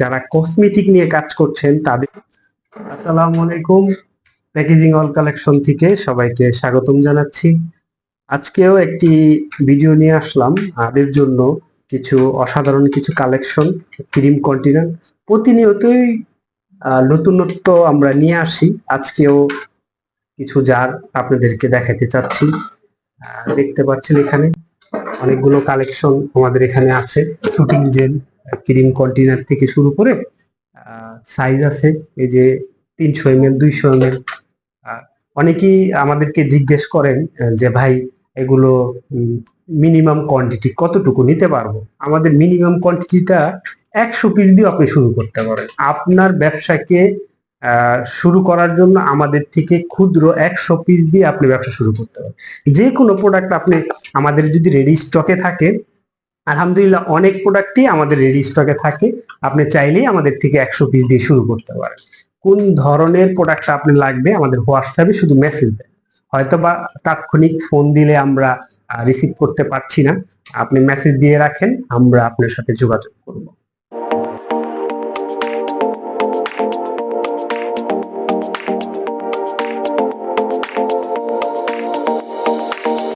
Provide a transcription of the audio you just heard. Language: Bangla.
যারা কসমেটিক নিয়ে কাজ করছেন তাদের আসসালামু আলাইকুম। প্যাকেজিং অল কালেকশন থেকে সবাইকে স্বাগতম জানাচ্ছি। আজকেও একটি ভিডিও নিয়ে আসলাম। তাদের জন্য কিছু অসাধারণ কিছু কালেকশন ক্রিম কন্টিনার প্রতিনিয়তই নতুনত্ব আমরা নিয়ে আসি। আজকেও কিছু জার আপনাদেরকে দেখাতে চাচ্ছি। দেখতে পাচ্ছেন এখানে অনেকগুলো কালেকশন আমাদের এখানে আছে। শুটিং জেল ক্রিম কন্টেনার থেকে শুরু করে সাইজ আছে, এই যে তিনশো এম এল দুইশো এম এল অনেকেই আমাদেরকে জিজ্ঞেস করেন যে ভাই, এগুলো মিনিমাম কোয়ান্টিটি কতটুকু নিতে পারব? আমাদের মিনিমাম কোয়ান্টিটিটা একশো পিস দিয়ে আপনি শুরু করতে পারেন। আপনার ব্যবসাকে শুরু করার জন্য আমাদের থেকে ক্ষুদ্র একশো পিস দিয়ে আপনি ব্যবসা শুরু করতে পারেন। যে কোনো প্রোডাক্ট আপনি, আমাদের যদি রেডি স্টকে থাকে আলহামদুলিল্লাহ, অনেক প্রোডাক্টই আমাদের রেডি স্টকে থাকে। আপনি চাইলেই আমাদের থেকে একশো পিস দিয়ে শুরু করতে পারেন। কোন ধরনের প্রোডাক্ট আপনি লাগবে আমাদের হোয়াটসঅ্যাপে শুধু মেসেজ দেয় হয়তো বা তাৎক্ষণিক ফোন দিলে আমরা রিসিভ করতে পারছি না। আপনি মেসেজ দিয়ে রাখেন, আমরা আপনার সাথে যোগাযোগ করব।